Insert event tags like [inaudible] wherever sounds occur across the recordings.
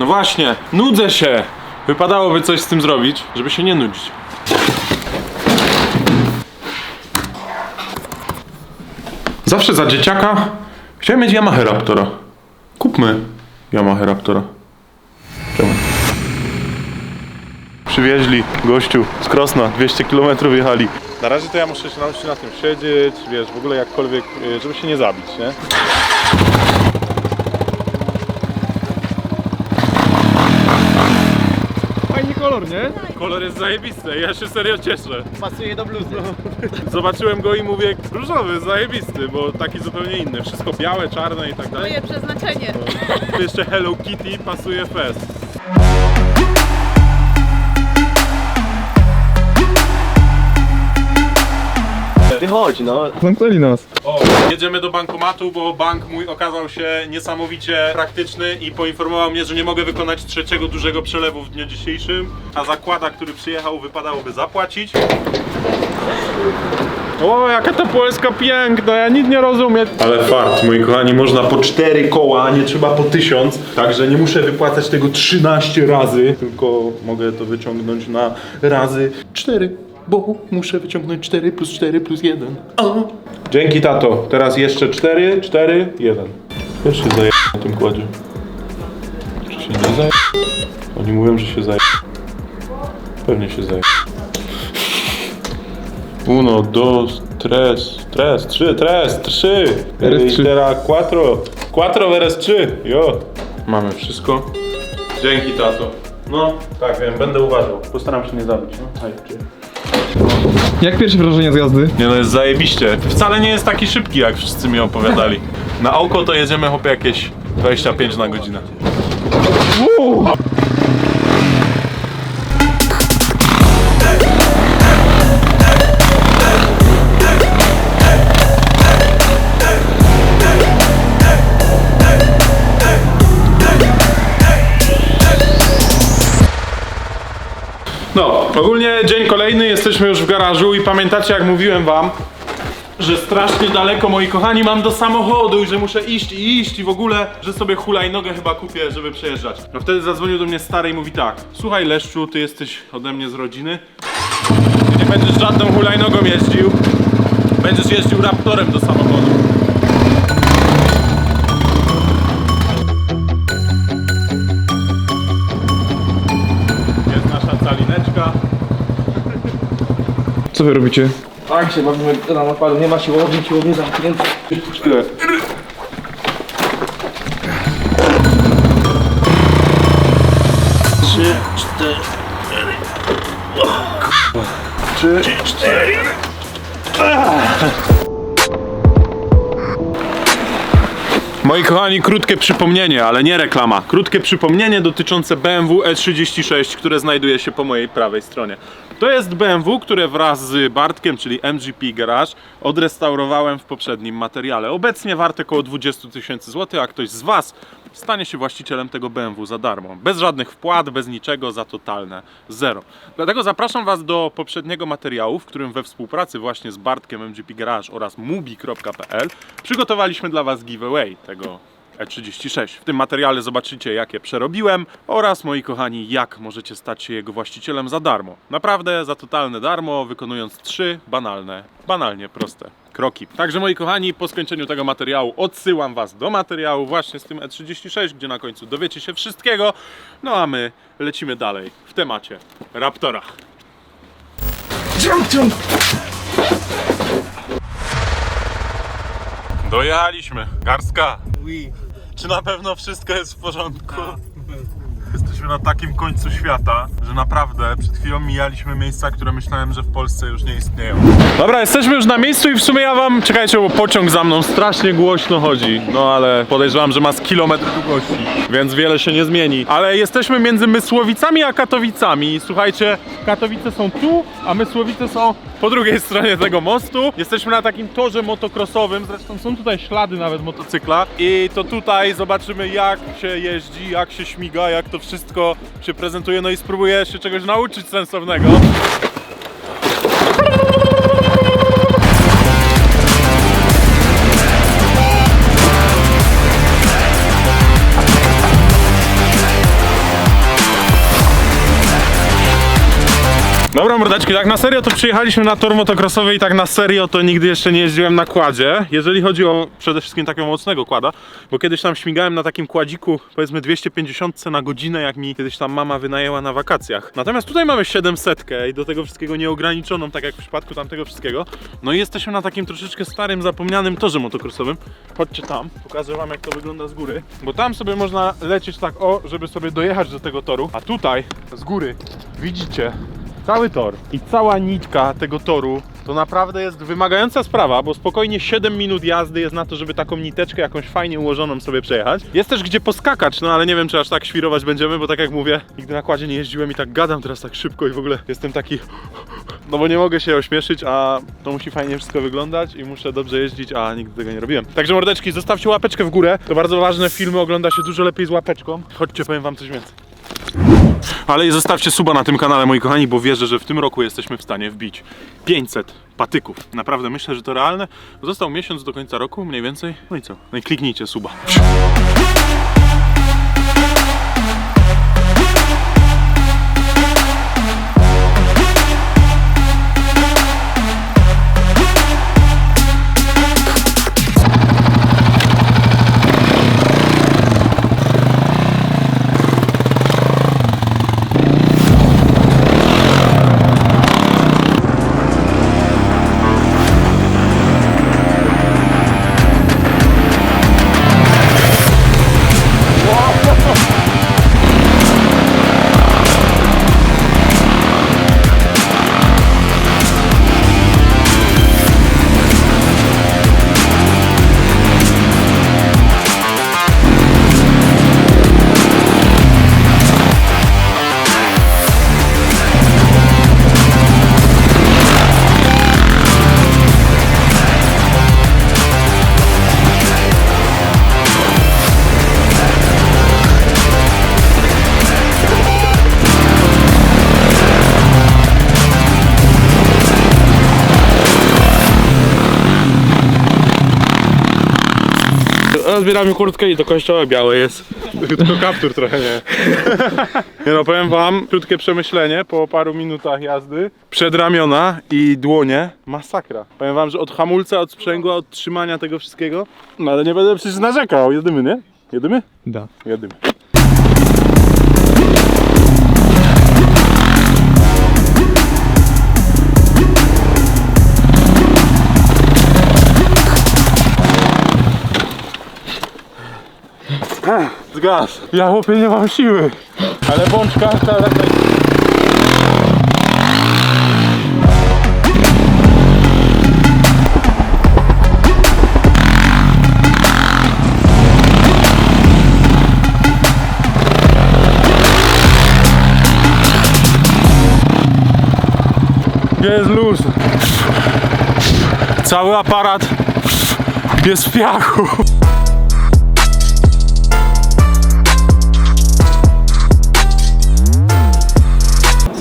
No właśnie, nudzę się! Wypadałoby coś z tym zrobić, żeby się nie nudzić. Zawsze za dzieciaka chciałem mieć Yamaha Raptora. Kupmy Yamaha Raptora. Czemu? Przywieźli gościu z Krosna, 200 km jechali. Na razie to ja muszę się nauczyć na tym siedzieć, wiesz, w ogóle jakkolwiek, y, żeby się nie zabić, nie? Fajny kolor, nie? Kolor jest zajebisty, ja się serio cieszę. Pasuje do bluzy. Zobaczyłem go i mówię, różowy, zajebisty, bo taki zupełnie inny. Wszystko białe, czarne i tak dalej. Moje przeznaczenie. Jeszcze Hello Kitty pasuje fest. Wychodź, no. Zamknęli nas. O, jedziemy do bankomatu, bo bank mój okazał się niesamowicie praktyczny i poinformował mnie, że nie mogę wykonać trzeciego dużego przelewu w dniu dzisiejszym, a zakłada, który przyjechał, wypadałoby zapłacić. O, jaka ta Polska piękna, ja nic nie rozumiem. Ale fart, moi kochani, można po cztery koła, a nie trzeba po tysiąc. Także nie muszę wypłacać tego 13 razy, tylko mogę to wyciągnąć na razy 4, bo muszę wyciągnąć 4 plus 4 plus 1. O. Dzięki tato, teraz jeszcze 4, 4, 1. Też się zaje na tym kładzie. Czy się nie zaje? Oni mówią, że się zaje. Pewnie się zaje. Uno, dos, tres, tres, trzy, tres, trzy. RS3. I teraz quattro. Quattro w RS3. Jo. Mamy wszystko. Dzięki, tato. No, tak wiem, będę uważał. Postaram się nie zabić, no. Hej, czy... Jak pierwsze wrażenie z jazdy? Nie no, jest zajebiście. Wcale nie jest taki szybki, jak wszyscy mi opowiadali. Na oko to jedziemy chłopie jakieś 25 na godzinę. No, ogólnie dzień kolejny, jesteśmy już w garażu i pamiętacie jak mówiłem wam, że strasznie daleko, moi kochani, mam do samochodu i że muszę iść i iść i w ogóle, że sobie hulajnogę chyba kupię, żeby przejeżdżać. No wtedy zadzwonił do mnie stary i mówi tak, słuchaj Leszczu, ty jesteś ode mnie z rodziny, ty nie będziesz żadną hulajnogą jeździł, będziesz jeździł Raptorem do samochodu. Co wy robicie? Tak się bawimy na nakładu, nie ma siłowni, siłowni zamknięte. Trzy, cztery. Trzy, cztery. Moi kochani, krótkie przypomnienie, ale nie reklama. Krótkie przypomnienie dotyczące BMW E36, które znajduje się po mojej prawej stronie. To jest BMW, które wraz z Bartkiem, czyli MGP Garage, odrestaurowałem w poprzednim materiale. Obecnie warte około 20 tysięcy złotych, a ktoś z Was stanie się właścicielem tego BMW za darmo. Bez żadnych wpłat, bez niczego, za totalne zero. Dlatego zapraszam Was do poprzedniego materiału, w którym we współpracy właśnie z Bartkiem MGP Garage oraz mubi.pl przygotowaliśmy dla Was giveaway tego E36. W tym materiale zobaczycie, jakie przerobiłem oraz, moi kochani, jak możecie stać się jego właścicielem za darmo. Naprawdę za totalne darmo, wykonując trzy banalne, banalnie proste kroki. Także, moi kochani, po skończeniu tego materiału odsyłam Was do materiału właśnie z tym E36, gdzie na końcu dowiecie się wszystkiego. No a my lecimy dalej w temacie Raptora. Dojechaliśmy. Garstka. Czy na pewno wszystko jest w porządku? Jesteśmy na takim końcu świata, że naprawdę przed chwilą mijaliśmy miejsca, które myślałem, że w Polsce już nie istnieją. Dobra, jesteśmy już na miejscu i w sumie ja wam... Czekajcie, bo pociąg za mną strasznie głośno chodzi. No ale podejrzewam, że ma z kilometr długości, więc wiele się nie zmieni. Ale jesteśmy między Mysłowicami a Katowicami. I Słuchajcie, Katowice są tu, a Mysłowice są po drugiej stronie tego mostu. Jesteśmy na takim torze motocrossowym, zresztą są tutaj ślady nawet motocykla. I to tutaj zobaczymy jak się jeździ, jak się śmiga, jak to wszystko się prezentuje. No i spróbuję się czegoś nauczyć sensownego. Dobra mordeczki, tak na serio to przyjechaliśmy na tor motocrossowy i tak na serio to nigdy jeszcze nie jeździłem na kładzie. Jeżeli chodzi o przede wszystkim takiego mocnego kłada, bo kiedyś tam śmigałem na takim kładziku powiedzmy 250 na godzinę, jak mi kiedyś tam mama wynajęła na wakacjach. Natomiast tutaj mamy 700 i do tego wszystkiego nieograniczoną, tak jak w przypadku tamtego wszystkiego. No i jesteśmy na takim troszeczkę starym, zapomnianym torze motocrossowym. Chodźcie tam, pokażę wam jak to wygląda z góry. Bo tam sobie można lecieć tak o, żeby sobie dojechać do tego toru, a tutaj z góry widzicie cały tor i cała nitka tego toru to naprawdę jest wymagająca sprawa, bo spokojnie 7 minut jazdy jest na to, żeby taką niteczkę jakąś fajnie ułożoną sobie przejechać. Jest też gdzie poskakać, no ale nie wiem czy aż tak świrować będziemy, bo tak jak mówię, nigdy na kładzie nie jeździłem i tak gadam teraz tak szybko i w ogóle jestem taki no bo nie mogę się ośmieszyć, a to musi fajnie wszystko wyglądać i muszę dobrze jeździć, a nigdy tego nie robiłem. Także mordeczki, zostawcie łapeczkę w górę. To bardzo ważne, filmy ogląda się dużo lepiej z łapeczką. Chodźcie, powiem wam coś więcej. Ale zostawcie suba na tym kanale, moi kochani, bo wierzę, że w tym roku jesteśmy w stanie wbić 500 patyków. Naprawdę myślę, że to realne. Został miesiąc do końca roku, mniej więcej. No i co? No i kliknijcie suba. Zbieramy kurtkę i do kościoła białe jest. Tylko kaptur trochę nie. [laughs] nie no, powiem wam, krótkie przemyślenie po paru minutach jazdy. Przedramiona i dłonie, masakra. Powiem wam, że od hamulca, od sprzęgła, od trzymania tego wszystkiego. No ale nie będę przecież narzekał. Jedymy, nie? Jedymy? Da. Jedymy. Zgas. Ja chłopie nie mam siły. Ale bączka tak Jest luz. Cały aparat jest w piachu.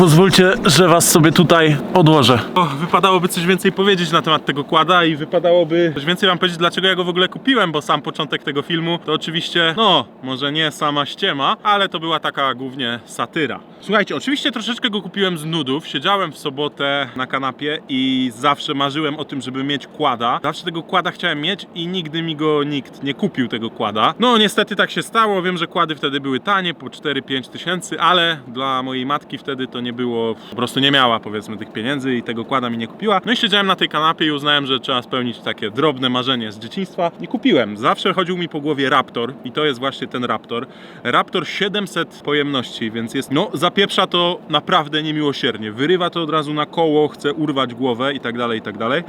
Pozwólcie, że was sobie tutaj odłożę. O, wypadałoby coś więcej powiedzieć na temat tego kłada i wypadałoby coś więcej wam powiedzieć, dlaczego ja go w ogóle kupiłem, bo sam początek tego filmu to oczywiście, no, może nie sama ściema, ale to była taka głównie satyra. Słuchajcie, oczywiście troszeczkę go kupiłem z nudów. Siedziałem w sobotę na kanapie i zawsze marzyłem o tym, żeby mieć kłada. Zawsze tego kłada chciałem mieć i nigdy mi go nikt nie kupił tego kłada. No niestety tak się stało. Wiem, że kłady wtedy były tanie, po 4-5 tysięcy, ale dla mojej matki wtedy to nie było, po prostu nie miała powiedzmy tych pieniędzy i tego kłada mi nie kupiła. No i siedziałem na tej kanapie i uznałem, że trzeba spełnić takie drobne marzenie z dzieciństwa i kupiłem. Zawsze chodził mi po głowie Raptor i to jest właśnie ten Raptor. Raptor 700 pojemności, więc jest, no zapieprza to naprawdę niemiłosiernie. Wyrywa to od razu na koło, chce urwać głowę i tak dalej, i tak dalej.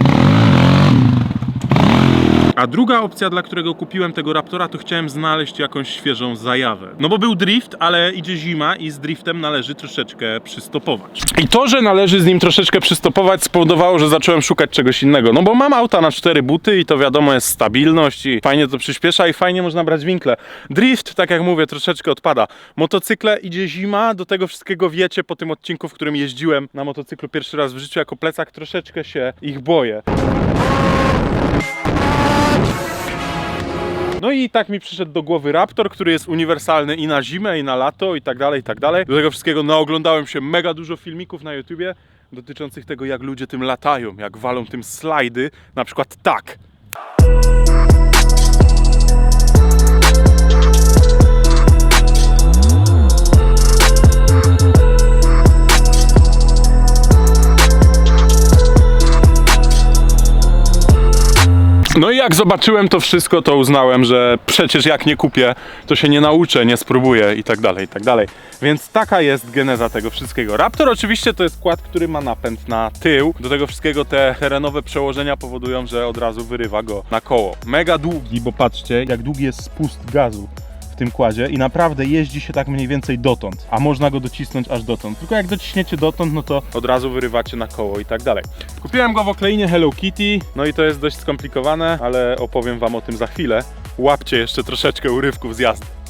A druga opcja, dla którego kupiłem tego Raptora, to chciałem znaleźć jakąś świeżą zajawę. No bo był drift, ale idzie zima i z driftem należy troszeczkę przystopować. I to, że należy z nim troszeczkę przystopować spowodowało, że zacząłem szukać czegoś innego. No bo mam auta na cztery buty i to wiadomo jest stabilność i fajnie to przyspiesza i fajnie można brać winkle. Drift, tak jak mówię, troszeczkę odpada. Motocykle idzie zima, do tego wszystkiego wiecie po tym odcinku, w którym jeździłem na motocyklu pierwszy raz w życiu jako plecak, troszeczkę się ich boję. No i tak mi przyszedł do głowy Raptor, który jest uniwersalny i na zimę, i na lato, i tak dalej, i tak dalej. Do tego wszystkiego naoglądałem się mega dużo filmików na YouTubie dotyczących tego, jak ludzie tym latają, jak walą tym slajdy, na przykład tak. No i jak zobaczyłem to wszystko, to uznałem, że przecież jak nie kupię, to się nie nauczę, nie spróbuję i tak dalej, i tak dalej. Więc taka jest geneza tego wszystkiego. Raptor oczywiście to jest kład, który ma napęd na tył. Do tego wszystkiego te terenowe przełożenia powodują, że od razu wyrywa go na koło. Mega długi, bo patrzcie, jak długi jest spust gazu w tym kładzie i naprawdę jeździ się tak mniej więcej dotąd, a można go docisnąć aż dotąd. Tylko jak dociśniecie dotąd, no to od razu wyrywacie na koło i tak dalej. Kupiłem go w okleinie Hello Kitty, no i to jest dość skomplikowane, ale opowiem wam o tym za chwilę. Łapcie jeszcze troszeczkę urywków z jazdy.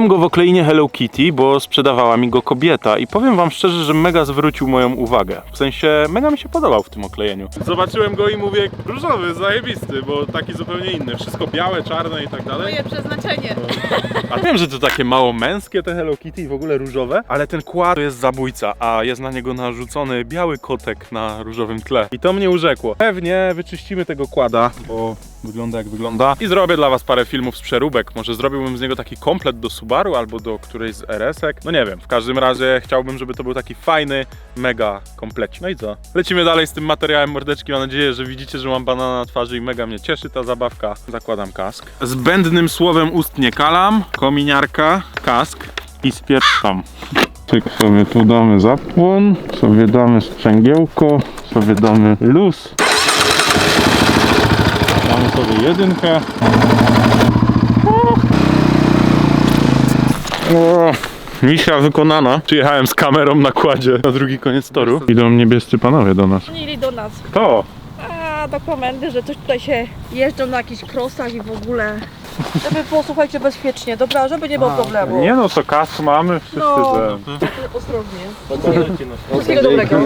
Kupiłem go w okleinie Hello Kitty, bo sprzedawała mi go kobieta i powiem wam szczerze, że mega zwrócił moją uwagę. W sensie, mega mi się podobał w tym oklejeniu. Zobaczyłem go i mówię, różowy, zajebisty, bo taki zupełnie inny. Wszystko białe, czarne i tak dalej. Moje przeznaczenie. A wiem, że to takie mało męskie te Hello Kitty i w ogóle różowe, ale ten kład to jest zabójca, a jest na niego narzucony biały kotek na różowym tle. I to mnie urzekło. Pewnie wyczyścimy tego kłada, bo wygląda jak wygląda. I zrobię dla was parę filmów z przeróbek. Może zrobiłbym z niego taki komplet do Subaru albo do którejś z RS-ek. No nie wiem, w każdym razie chciałbym, żeby to był taki fajny, mega komplecik. No i co? Lecimy dalej z tym materiałem mordeczki. Mam nadzieję, że widzicie, że mam banana na twarzy i mega mnie cieszy ta zabawka. Zakładam kask. Zbędnym słowem ust nie kalam. Kominiarka, kask i spieprzam. Tyk sobie tu damy zapłon, sobie damy sprzęgiełko, sobie damy luz. Sobie jedynkę. O, misja wykonana. Przyjechałem z kamerą na kładzie na drugi koniec toru. Idą niebiescy panowie do nas. Dzwonili do nas. To! A do komendy, że coś tutaj się jeżdżą na jakichś krosach i w ogóle. Żeby było, słuchajcie, bezpiecznie, dobra, żeby nie było problemu. Nie no, to kask mamy, wszyscy No. te. Ostrożnie. Wszystkiego dobrego.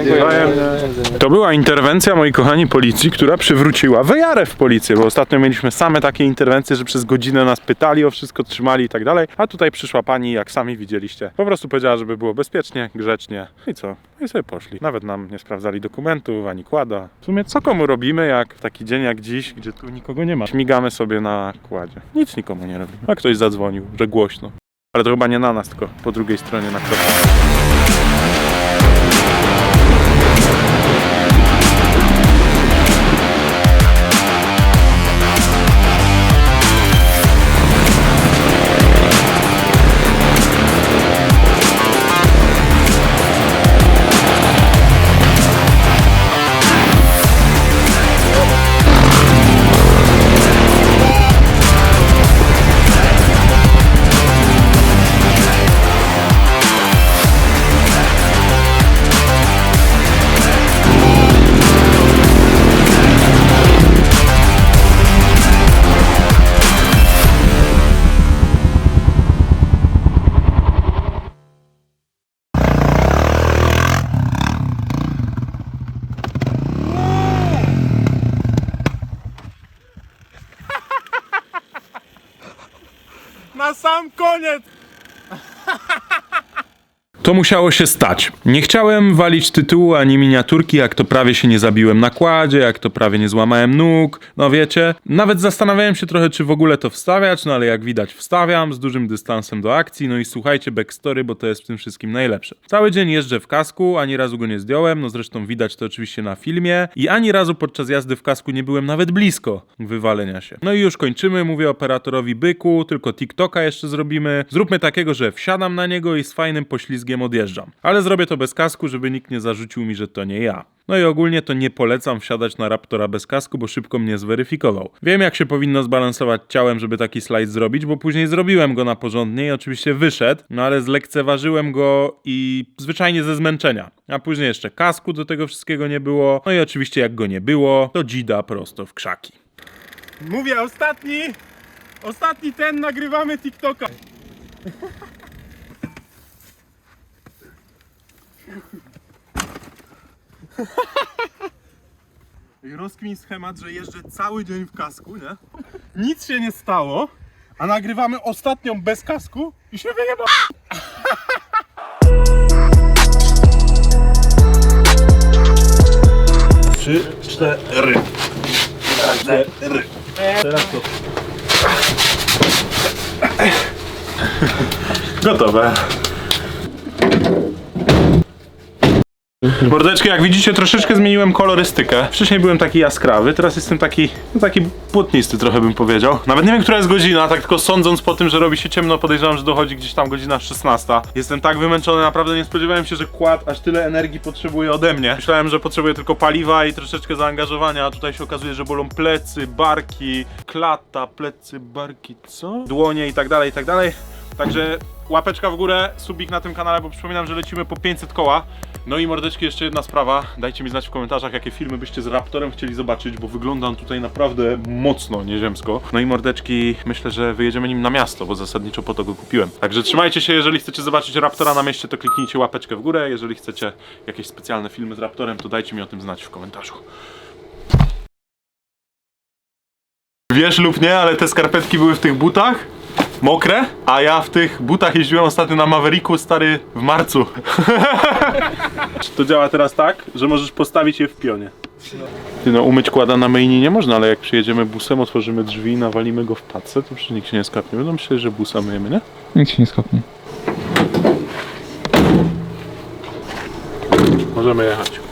To była interwencja, moi kochani, policji, która przywróciła wiarę w policję, bo ostatnio mieliśmy same takie interwencje, że przez godzinę nas pytali o wszystko, trzymali i tak dalej, a tutaj przyszła pani, jak sami widzieliście, po prostu powiedziała, żeby było bezpiecznie, grzecznie i co? I sobie poszli. Nawet nam nie sprawdzali dokumentów, ani kłada. W sumie co komu robimy, jak w taki dzień jak dziś, gdzie tu nikogo nie ma? Śmigamy sobie na kładzie. Nic nikomu nie robimy. A ktoś zadzwonił, że głośno. Ale to chyba nie na nas, tylko po drugiej stronie na kroku. Musiało się stać. Nie chciałem walić tytułu ani miniaturki, jak to prawie się nie zabiłem na kładzie, jak to prawie nie złamałem nóg. No wiecie, nawet zastanawiałem się trochę, czy w ogóle to wstawiać, no ale jak widać wstawiam z dużym dystansem do akcji. No i słuchajcie backstory, bo to jest w tym wszystkim najlepsze. Cały dzień jeżdżę w kasku, ani razu go nie zdjąłem, no zresztą widać to oczywiście na filmie i ani razu podczas jazdy w kasku nie byłem nawet blisko wywalenia się. No i już kończymy, mówię operatorowi byku, tylko TikToka jeszcze zrobimy. Zróbmy takiego, że wsiadam na niego i z fajnym poślizgiem odjeżdżam. Ale zrobię to bez kasku, żeby nikt nie zarzucił mi, że to nie ja. No i ogólnie to nie polecam wsiadać na Raptora bez kasku, bo szybko mnie zweryfikował. Wiem jak się powinno zbalansować ciałem, żeby taki slajd zrobić, bo później zrobiłem go na porządnie i oczywiście wyszedł, no ale zlekceważyłem go i zwyczajnie ze zmęczenia. A później jeszcze kasku do tego wszystkiego nie było. No i oczywiście jak go nie było, to dzida prosto w krzaki. Mówię, ostatni, ostatni ten nagrywamy TikToka. I rozkmin schemat, że jeżdżę cały dzień w kasku, nie? Nic się nie stało, a nagrywamy ostatnią bez kasku i się wyjeba. Trzy, cztery. Cztery. Teraz to. Gotowe. Mordeczki, jak widzicie, troszeczkę zmieniłem kolorystykę. Wcześniej byłem taki jaskrawy, teraz jestem taki, no taki błotnisty trochę bym powiedział. Nawet nie wiem, która jest godzina, tak tylko sądząc po tym, że robi się ciemno, podejrzewam, że dochodzi gdzieś tam godzina 16. Jestem tak wymęczony, naprawdę nie spodziewałem się, że kład aż tyle energii potrzebuje ode mnie. Myślałem, że potrzebuję tylko paliwa i troszeczkę zaangażowania, a tutaj się okazuje, że bolą plecy, barki, klata, plecy, barki, co? Dłonie i tak dalej, i tak dalej. Także łapeczka w górę, subik na tym kanale, bo przypominam, że lecimy po 500 koła. No i mordeczki, jeszcze jedna sprawa. Dajcie mi znać w komentarzach, jakie filmy byście z Raptorem chcieli zobaczyć, bo wygląda on tutaj naprawdę mocno nieziemsko. No i mordeczki, myślę, że wyjedziemy nim na miasto, bo zasadniczo po to go kupiłem. Także trzymajcie się, jeżeli chcecie zobaczyć Raptora na mieście, to kliknijcie łapeczkę w górę. Jeżeli chcecie jakieś specjalne filmy z Raptorem, to dajcie mi o tym znać w komentarzu. Wiesz lub nie, ale te skarpetki były w tych butach mokre, a ja w tych butach jeździłem ostatnio na Mavericku, stary, w marcu. [laughs] to działa teraz tak, że możesz postawić je w pionie. Ty no, umyć kłada na myjni nie można, ale jak przyjedziemy busem, otworzymy drzwi i nawalimy go w pacę, to przecież nikt się nie skapnie. Będą myśleć, że busa myjemy, nie? Nikt się nie skapnie. Możemy jechać.